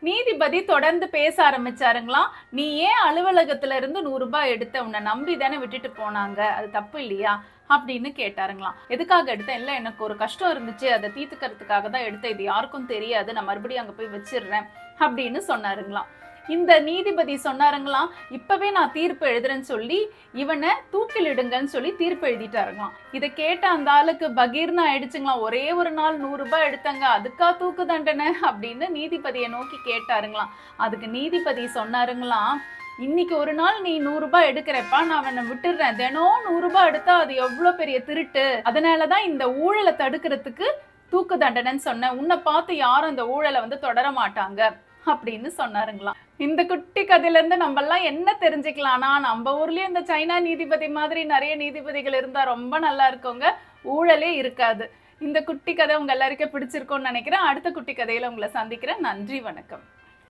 நீதிபதி தொடர்ந்து பேச ஆரம்பிச்சாருங்களாம் நீ ஏன் அலுவலகத்துல இருந்து நூறு ரூபாய் எடுத்த உன்னை நம்பி தானே விட்டுட்டு போனாங்க? அது தப்பு இல்லையா? அப்படின்னு கேட்டாருங்களாம். எதுக்காக எடுத்தேன்? இல்லை எனக்கு ஒரு கஷ்டம் இருந்துச்சு. அதை தீர்த்துக்கிறதுக்காக தான் எடுத்தேன். இது யாருக்கும் தெரியாது. நான் மறுபடியும் அங்கே போய் வச்சிடுறேன் அப்படின்னு சொன்னாருங்களாம். இந்த நீதிபதி சொன்னாருங்களாம் இப்பவே நான் தீர்ப்பு எழுதுறேன்னு சொல்லி இவனை தூக்கிலிடுங்கன்னு சொல்லி தீர்ப்பு எழுதிட்டாருங்களாம். இதை கேட்ட அந்த ஆளுக்கு பகீர்னு ஆயிடுச்சுங்களாம். ஒரே ஒரு நாள் நூறு ரூபாய் எடுத்தாங்க அதுக்கா தூக்கு தண்டனை அப்படின்னு நீதிபதியை நோக்கி கேட்டாருங்களாம். அதுக்கு நீதிபதி சொன்னாருங்களாம் இன்னைக்கு ஒரு நாள் நீ நூறு ரூபாய் எடுக்கிறப்பா நான் அவனை விட்டுடுறேன் தினம் நூறு ரூபாய் எடுத்தா அது எவ்வளவு பெரிய திருட்டு. அதனாலதான் இந்த ஊழலை தடுக்கிறதுக்கு தூக்கு தண்டனைன்னு சொன்னேன். உன்னை பார்த்து யாரும் அந்த ஊழலை வந்து தொடர மாட்டாங்க. அப்படின்னு சொன்னாருங்களாம். இந்த குட்டி கதையில இருந்து நம்ம எல்லாம் என்ன தெரிஞ்சுக்கலாம்னா நம்ம ஊர்லயும் இந்த சைனா நீதிபதி மாதிரி நிறைய நீதிபதிகள் இருந்தா ரொம்ப நல்லா இருக்கவங்க ஊழலே இருக்காது. இந்த குட்டி கதை உங்க எல்லாருக்கும் பிடிச்சிருக்கோன்னு நினைக்கிறேன். அடுத்த குட்டி கதையில உங்களை சந்திக்கிறேன். நன்றி வணக்கம்.